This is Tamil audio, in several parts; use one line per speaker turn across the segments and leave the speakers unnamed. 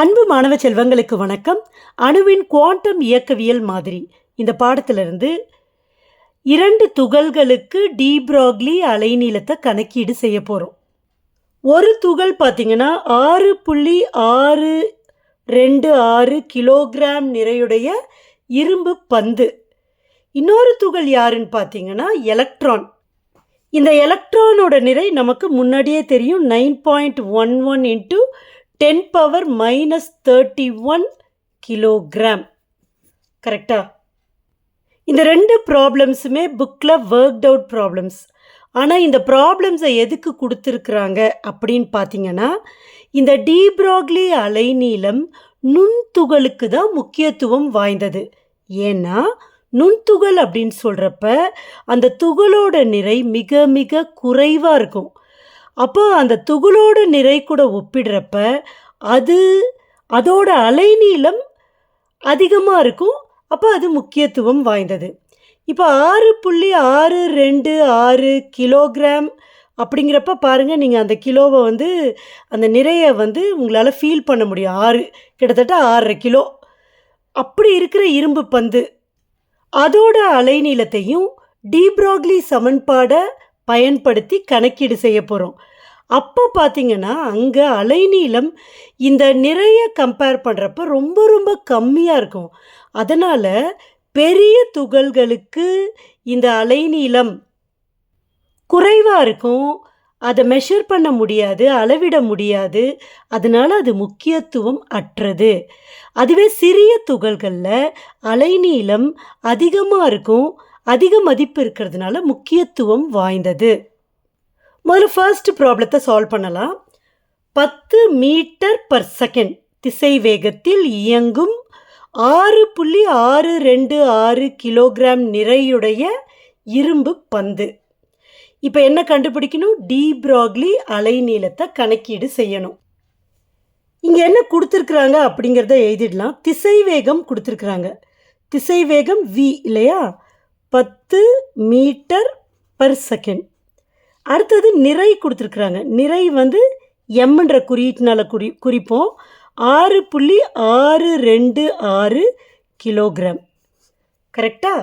அன்பு மாணவ செல்வங்களுக்கு வணக்கம். அணுவின் குவாண்டம் இயக்கவியல் மாதிரி. இந்த பாடத்திலிருந்து இரண்டு துகள்களுக்கு டீப்ராக்லி அலைநீளத்தை கணக்கீடு செய்ய போகிறோம் ஒரு துகள் பார்த்திங்கன்னா ஆறு புள்ளி ஆறு ரெண்டு ஆறு கிலோகிராம் நிறையுடைய இரும்பு பந்து. இன்னொரு துகள் யாருன்னு பார்த்தீங்கன்னா எலக்ட்ரான். இந்த எலக்ட்ரானோட நிறை நமக்கு முன்னாடியே தெரியும். Nine point one one into ten power minus thirty one kilogram கரெக்டா இந்த ரெண்டு ப்ராப்ளம்ஸுமே புக்கில் ஒர்க்ட் அவுட் ப்ராப்ளம்ஸ் ஆனால் இந்த ப்ராப்ளம்ஸை எதுக்கு கொடுத்துருக்குறாங்க அப்படின்னு பார்த்தீங்கன்னா இந்த டீப்ராக்லி அலைநீளம் நுண்துகளுக்கு தான் முக்கியத்துவம் வாய்ந்தது. ஏன்னா நுண்துகள் அப்படின்னு சொல்கிறப்ப அந்த துகளோட நிறை மிக மிக குறைவாக இருக்கும். அப்போ அந்த துகளோட நிறை கூட ஒப்பிடுறப்ப அது அதோட அலைநீளம் அதிகமாக இருக்கும். அப்போ அது முக்கியத்துவம் வாய்ந்தது. இப்போ ஆறு புள்ளி ஆறு ரெண்டு ஆறு கிலோகிராம் அப்படிங்கிறப்ப பாருங்கள் நீங்கள் அந்த கிலோவை வந்து அந்த நிறைய வந்து உங்களால் ஃபீல் பண்ண முடியும். ஆறு கிட்டத்தட்ட ஆறரை கிலோ. அப்படி இருக்கிற இரும்பு பந்து அதோட அலைநீளத்தையும் டீப்ராக்லி சமன்பாடை பயன்படுத்தி கணக்கீடு செய்ய போகிறோம் அப்போ பார்த்தீங்கன்னா அங்கே அலைநீளம் இந்த நிறைய கம்பேர் பண்ணுறப்ப ரொம்ப ரொம்ப கம்மியாக இருக்கும். அதனால் பெரிய துகள்களுக்கு இந்த அலைநீளம் குறைவாக இருக்கும். அதை மெஷர் பண்ண முடியாது அளவிட முடியாது. அதனால் அது முக்கியத்துவம் அற்றது. அதுவே சிறிய துகள்களில் அலைநீளம் அதிகமாக இருக்கும். அதிக மதிப்பு இருக்கிறதுனால முக்கியத்துவம் வாய்ந்தது. முதல்ல ஃபர்ஸ்ட் ப்ராப்ளத்தை சால்வ் பண்ணலாம். பத்து மீட்டர் பர் செகண்ட் திசை வேகத்தில் இயங்கும் ஆறு புள்ளி ஆறு ரெண்டு ஆறு கிலோகிராம் நிறையுடைய இரும்பு பந்து. இப்போ என்ன கண்டுபிடிக்கணும்? டீப்ராக்லி அலைநீளத்தை கணக்கீடு செய்யணும். இங்கே என்ன கொடுத்துருக்குறாங்க அப்படிங்கிறத எழுதிடலாம். திசை வேகம் கொடுத்துருக்குறாங்க. திசை வேகம் வி இல்லையா? பத்து மீட்டர் பர் செகண்ட் அடுத்தது நிறை கொடுத்துருக்குறாங்க. நிறை வந்து எம்ன்ற குறியீட்டினால குறி குறிப்போம். ஆறு புள்ளி ஆறு ரெண்டு ஆறு கிலோகிராம். கரெக்டா?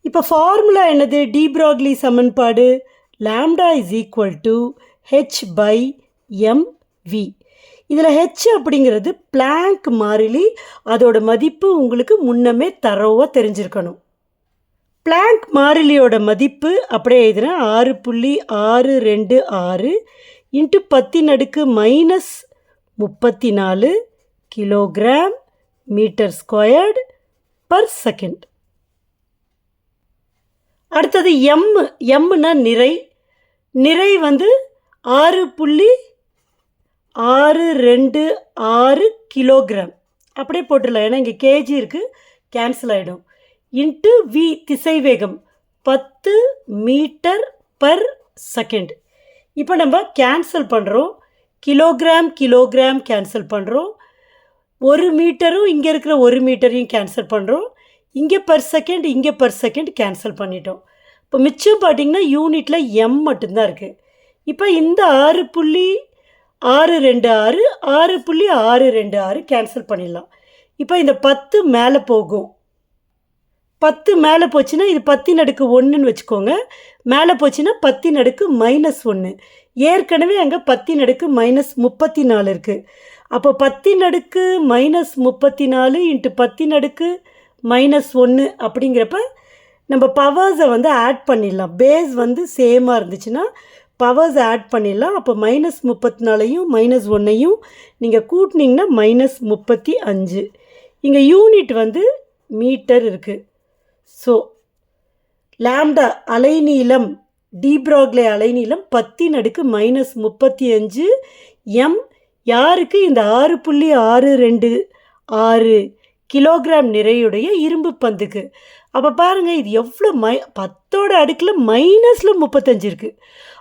இப்போ ஃபார்முலா என்னது? டீப்ராக்லி சமன்பாடு lambda is equal to H by M V இதில் ஹெச் அப்படிங்கிறது பிளாங்க் மாறிலி அதோட மதிப்பு உங்களுக்கு முன்னமே தரவாக தெரிஞ்சிருக்கணும். பிளாங்க் மாறிலியோட மதிப்பு அப்படியே எழுதுகிறேன் ஆறு புள்ளி ஆறு ரெண்டு ஆறு இன்ட்டு பத்தின் அடுக்கு மைனஸ் முப்பத்தி நாலு kilogram metre squared per second. அடுத்தது எம் எம்னா நிறை. நிறை வந்து ஆறு புள்ளி ஆறு ரெண்டு ஆறு கிலோகிராம். அப்படியே போட்டுடலாம். ஏன்னா இங்கே கேஜி இருக்குது கேன்சல் ஆகிடும் இன்ட்டு வி திசைவேகம் பத்து மீட்டர் பர் செகண்ட். இப்போ நம்ம கேன்சல் பண்ணுறோம் கிலோகிராம் கிலோகிராம் கேன்சல் பண்ணுறோம் ஒரு மீட்டரும் இங்கே இருக்கிற ஒரு மீட்டரையும் கேன்சல் பண்ணுறோம் இங்கே பர் செகண்ட் இங்கே பர் செகண்ட் கேன்சல் பண்ணிட்டோம். இப்போ மிச்சம் பார்த்தீங்கன்னா யூனிட்டில் எம் மட்டும்தான் இருக்குது இப்போ இந்த ஆறு புள்ளி ஆறு ரெண்டு ஆறு ஆறு புள்ளி ஆறு ரெண்டு ஆறு கேன்சல் பண்ணிடலாம். இப்போ இந்த பத்து மேலே போகும். பத்து மேலே போச்சுன்னா இது பத்தின் அடுக்கு ஒன்றுன்னு வச்சுக்கோங்க. மேலே போச்சுன்னா பத்தின் அடுக்கு மைனஸ் ஒன்று. ஏற்கனவே அங்கே பத்தின் அடுக்கு மைனஸ் முப்பத்தி நாலு இருக்குது அப்போ பத்தின் அடுக்கு மைனஸ் முப்பத்தி நாலு இன்ட்டு பத்தின் அடுக்கு மைனஸ் ஒன்று அப்படிங்கிறப்ப நம்ம பவர்ஸை வந்து ஆட் பண்ணிடலாம். பேஸ் வந்து சேமாக இருந்துச்சுன்னா பவர்ஸ் ஆட் பண்ணிடலாம். அப்போ மைனஸ் முப்பத்தி நாலையும் மைனஸ் ஒன்றையும் நீங்கள் கூட்டினீங்கன்னா மைனஸ் முப்பத்தி அஞ்சு. இங்கே யூனிட் வந்து மீட்டர் இருக்குது ஸோ லேம்டா அலைநீளம் டீப்ராக்லே அலைநீளம் பத்தின் அடுக்கு மைனஸ் முப்பத்தி அஞ்சு எம் யாருக்கு இந்த ஆறு புள்ளி ஆறு ரெண்டு ஆறு கிலோகிராம் நிறையுடைய இரும்பு பந்துக்கு? அப்போ பாருங்கள் இது எவ்வளோ மை பத்தோட அடுக்கில் மைனஸில் முப்பத்தஞ்சு இருக்குது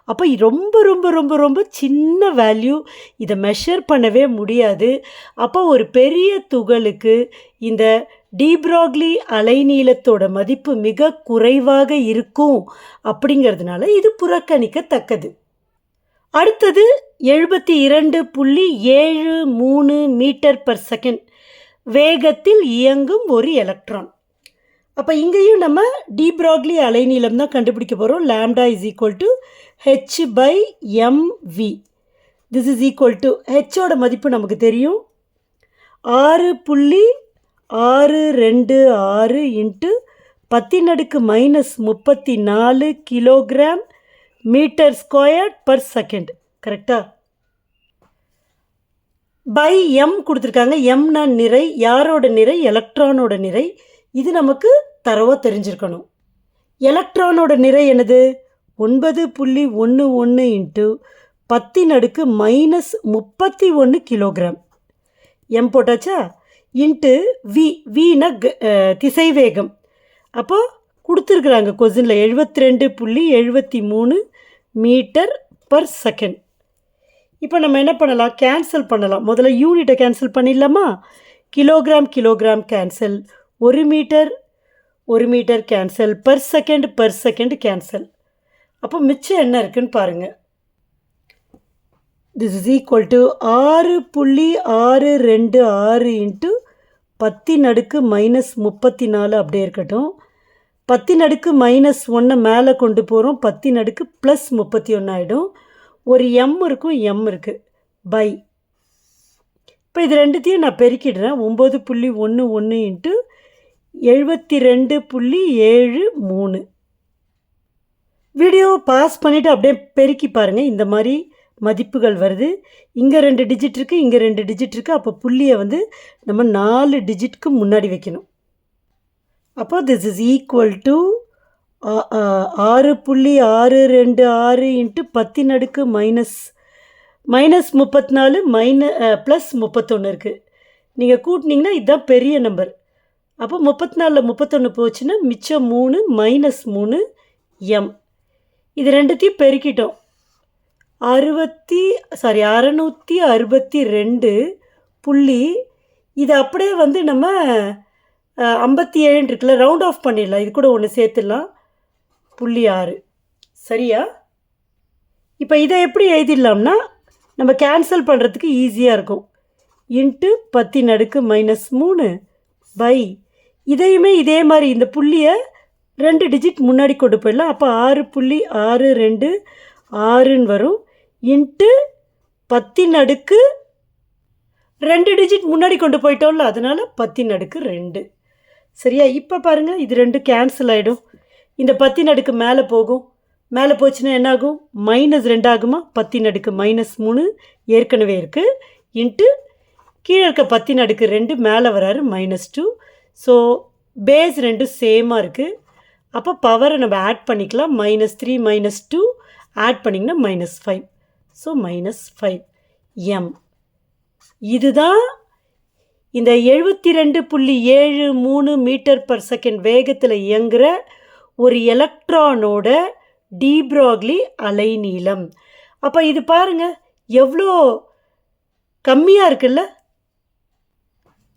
அப்போ ரொம்ப ரொம்ப ரொம்ப ரொம்ப சின்ன வேல்யூ. இதை மெஷர் பண்ணவே முடியாது. அப்போ ஒரு பெரிய துகளுக்கு இந்த டீப்ராக்லி அலைநீளத்தோட மதிப்பு மிக குறைவாக இருக்கும் அப்படிங்கிறதுனால இது புறக்கணிக்கத்தக்கது. அடுத்தது எழுபத்தி இரண்டு புள்ளி ஏழு மூணு மீட்டர் பர் செகண்ட் வேகத்தில் இயங்கும் ஒரு எலக்ட்ரான். அப்போ இங்கேயும் நம்ம டீப்ராக்லி அலைநீளம் தான் கண்டுபிடிக்க போகிறோம் lambda is equal to H by M V this is equal to ஹெச்சோட மதிப்பு நமக்கு தெரியும். ஆறு புள்ளி ஆறு ரெண்டு ஆறு இன்ட்டு பத்தின் அடுக்கு மைனஸ் முப்பத்தி நாலு kilogram metre square per second. கரெக்டா? பை எம் கொடுத்துருக்காங்க. எம்னா நிறை யாரோட நிறை? எலக்ட்ரானோட நிறை. இது நமக்கு தரவாக தெரிஞ்சிருக்கணும். எலக்ட்ரானோட நிறை என்னது? ஒன்பது புள்ளி ஒன்று ஒன்று இன்ட்டு பத்தின் அடுக்கு மைனஸ் முப்பத்தி ஒன்று கிலோகிராம். எம் போட்டாச்சா? இன்ட்டு வி வீனா திசைவேகம். அப்போ கொடுத்துருக்குறாங்க கொஸ்டினில் எழுபத்தி ரெண்டு புள்ளி எழுபத்தி மூணு மீட்டர் பர் செகண்ட். இப்போ நம்ம என்ன பண்ணலாம்? கேன்சல் பண்ணலாம். முதல்ல யூனிட்டை கேன்சல் பண்ணிடலாமா? Kilogram kilogram cancel. ஒரு மீட்டர் ஒரு metre cancel. Per second per second cancel. அப்போ மிச்சம் என்ன இருக்குன்னு பாருங்கள் திஸ் இஸ் ஈக்குவல் டு ஆறு புள்ளி ஆறு ரெண்டு ஆறு இன்ட்டு பத்தின் அடுக்கு மைனஸ் முப்பத்தி நாலு அப்படியே இருக்கட்டும். பத்தின் அடுக்கு மைனஸ் ஒன்றை மேலே கொண்டு போகிறோம் பத்தின் அடுக்கு ப்ளஸ் முப்பத்தி ஒன்று ஆகிடும் ஒரு எம் இருக்கும் எம் இருக்குது பை இப்போ இது ரெண்டுத்தையும் நான் பெருக்கிடுறேன். ஒம்பது புள்ளி ஒன்று ஒன்று இன்ட்டு எழுபத்தி ரெண்டு புள்ளி ஏழு மூணு. வீடியோ பாஸ் பண்ணிவிட்டு அப்படியே பெருக்கி பாருங்கள் இந்த மாதிரி மதிப்புகள் வருது. இங்கே ரெண்டு டிஜிட் இருக்குது இங்கே ரெண்டு டிஜிட் இருக்குது அப்போ புள்ளியை வந்து நம்ம நாலு டிஜிட்க்கு முன்னாடி வைக்கணும். அப்போ திஸ் இஸ் ஈக்குவல் டு ஆறு புள்ளி ஆறு ரெண்டு ஆறு இன்ட்டு பத்தின் அடுக்கு மைனஸ் மைனஸ் முப்பத்தி நாலு மைன ப்ளஸ் முப்பத்தொன்று இருக்குது நீங்கள் கூட்டினீங்கன்னா இதுதான் பெரிய நம்பர் அப்போ முப்பத்தி நாலில் முப்பத்தொன்று போச்சுன்னா மிச்சம் மூணு மைனஸ் மூணு எம் இது ரெண்டுத்தையும் பெருக்கிட்டோம். அறுபத்தி சாரி அறநூற்றி அறுபத்தி ரெண்டு புள்ளி இது அப்படியே வந்து நம்ம ஐம்பத்தி ஏழுன்னு இருக்குல்ல ரவுண்ட் ஆஃப் பண்ணிடலாம். இது கூட ஒன்று சேர்த்துடலாம். புள்ளி ஆறு. சரியா? இப்போ இதை எப்படி எழுதிடலாம்னா நம்ம கேன்சல் பண்ணுறதுக்கு ஈஸியாக இருக்கும். இன்ட்டு பத்தி நடுக்கு மைனஸ் மூணு பை. இதையுமே இதே மாதிரி இந்த புள்ளியை ரெண்டு டிஜிட் முன்னாடி கொண்டு போயிடலாம். அப்போ ஆறு புள்ளி ஆறு ரெண்டு ஆறுன்னு வரும். இன்ட்டு பத்தின் அடுக்கு ரெண்டு டிஜிட் முன்னாடி கொண்டு போயிட்டோம்ல அதனால் பத்தின் அடுக்கு ரெண்டு. சரியா? இப்போ பாருங்கள் இது ரெண்டு கேன்சல் ஆகிடும் இந்த பத்தின் அடுக்கு மேலே போகும். மேலே போச்சுன்னா என்னாகும்? மைனஸ் ரெண்டு ஆகுமா? பத்தின் அடுக்கு மைனஸ் மூணு ஏற்கனவே இருக்குது இன்ட்டு கீழே இருக்க பத்தின் அடுக்கு ரெண்டு மேலே வராரு மைனஸ் டூ ஸோ பேஸ் ரெண்டு சேமாக இருக்குது அப்போ பவரை நம்ம ஆட் பண்ணிக்கலாம். Minus three minus two add பண்ணிங்கன்னா minus five so minus five M இதுதான் இந்த எழுபத்தி ரெண்டு புள்ளி ஏழு மூணு மீட்டர் பர் செகண்ட் வேகத்தில் இயங்குகிற ஒரு எலக்ட்ரானோட டீப்ராக்லி அலைநீளம். அப்போ இது பாருங்கள் எவ்வளோ கம்மியாக இருக்குல்ல?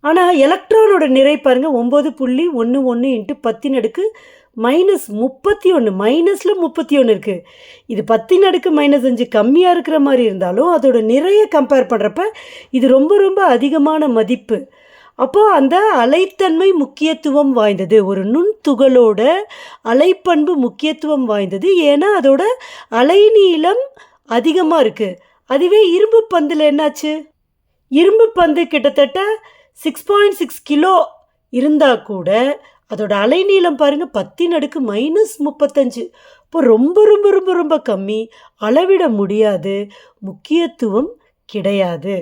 ஆனால் எலக்ட்ரானோட நிறை பாருங்கள் ஒம்பது புள்ளி ஒன்று ஒன்று இன்ட்டு பத்தின் அடுக்கு மைனஸ் முப்பத்தி ஒன்று மைனஸில் முப்பத்தி ஒன்று இருக்குது இது பத்தின் அடுக்கு மைனஸ் அஞ்சு கம்மியாக இருக்கிற மாதிரி இருந்தாலும் அதோட நிறைய கம்பேர் பண்ணுறப்ப இது ரொம்ப ரொம்ப அதிகமான மதிப்பு. அப்போது அந்த அலைத்தன்மை முக்கியத்துவம் வாய்ந்தது. ஒரு நுண்துகளோட அலைப்பண்பு முக்கியத்துவம் வாய்ந்தது. ஏன்னா அதோட அலைநீளம் அதிகமாக இருக்குது அதுவே இரும்பு பந்தில் என்னாச்சு? இரும்பு பந்து கிட்டத்தட்ட சிக்ஸ் பாயிண்ட் சிக்ஸ் கிலோ இருந்தால் கூட அதோட அலைநீளம் பாருங்கள் பத்தின் அடுக்கு மைனஸ் முப்பத்தஞ்சு. இப்போ ரொம்ப ரொம்ப ரொம்ப ரொம்ப கம்மி. அளவிட முடியாது. முக்கியத்துவம் கிடையாது.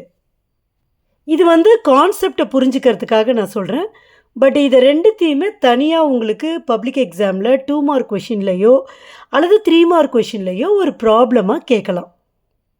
இது வந்து கான்செப்டை புரிஞ்சுக்கிறதுக்காக நான் சொல்கிறேன் பட் இதை ரெண்டுத்தையுமே தனியாக உங்களுக்கு பப்ளிக் எக்ஸாமில் டூ மார்க் கொஷின்லையோ அல்லது த்ரீ மார்க் கொஷின்லையோ ஒரு ப்ராப்ளமாக கேட்கலாம்.